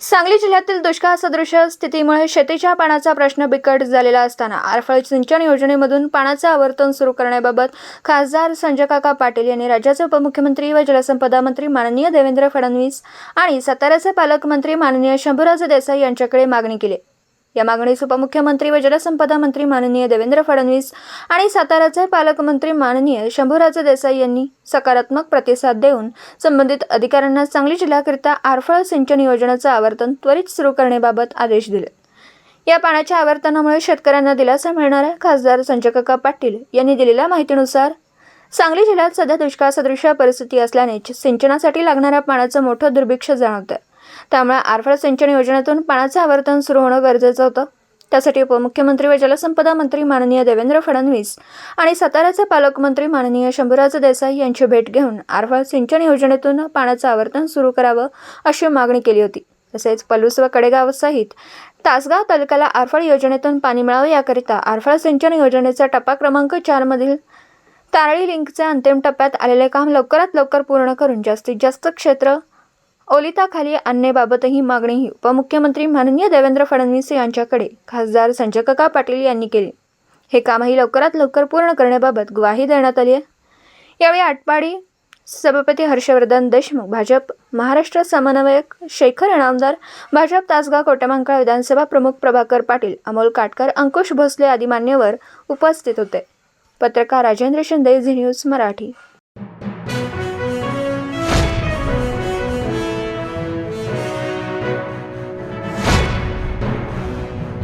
सांगली जिल्ह्यातील दुष्काळ सदृश स्थितीमुळे शेतीच्या पाण्याचा प्रश्न बिकट झालेला असताना आरफळ सिंचन योजनेमधून पाण्याचं आवर्तन सुरू करण्याबाबत खासदार संजय काका पाटील यांनी राज्याचे उपमुख्यमंत्री व जलसंपदा मंत्री माननीय देवेंद्र फडणवीस आणि साताऱ्याचे पालकमंत्री माननीय शंभूराज देसाई यांच्याकडे मागणी केली. या मागणीस उपमुख्यमंत्री व जलसंपदा मंत्री माननीय देवेंद्र फडणवीस आणि साताऱ्याचे पालकमंत्री माननीय शंभूराज देसाई यांनी सकारात्मक प्रतिसाद देऊन संबंधित अधिकाऱ्यांना सांगली जिल्ह्याकरिता आरफळ सिंचन योजनेचं आवर्तन त्वरित सुरू करण्याबाबत आदेश दिले. या पाण्याच्या आवर्तनामुळे शेतकऱ्यांना दिलासा मिळणार आहे खासदार संजय काका पाटील यांनी दिलेल्या माहितीनुसार सांगली जिल्ह्यात सध्या दुष्काळ सदृश परिस्थिती असल्याने सिंचनासाठी लागणाऱ्या पाण्याचं मोठं दुर्भिक्ष जाणवतं त्यामुळे आरफळ सिंचन योजनेतून पाण्याचं आवर्तन सुरू होणं गरजेचं होतं. त्यासाठी उपमुख्यमंत्री व जलसंपदा मंत्री माननीय देवेंद्र फडणवीस आणि साताऱ्याचे पालकमंत्री माननीय शंभूराज देसाई यांची भेट घेऊन आरफळ सिंचन योजनेतून पाण्याचं आवर्तन सुरू करावं अशी मागणी केली होती. तसेच पलूस व कडेगाव सहित तासगाव तालुक्याला आरफळ योजनेतून पाणी मिळावं याकरिता आरफळ सिंचन योजनेचा टप्पा क्रमांक चारमधील तारळी लिंकचे अंतिम टप्प्यात आलेले काम लवकरात लवकर पूर्ण करून जास्तीत जास्त क्षेत्र ओलिताखाली आणण्याबाबतही मागणी उपमुख्यमंत्री माननीय देवेंद्र फडणवीस यांच्याकडे खासदार संजय काका पाटील यांनी केली. हे कामही लवकरात लवकर पूर्ण करण्याबाबत ग्वाही देण्यात आली आहे. यावेळी आटपाडी सभापती हर्षवर्धन देशमुख भाजप महाराष्ट्र समन्वयक शेखर इनामदार भाजप तासगाव कोटमांकाळ विधानसभा प्रमुख प्रभाकर पाटील अमोल काटकर अंकुश भोसले आदी मान्यवर उपस्थित होते. पत्रकार राजेंद्र शिंदे झी न्यूज मराठी.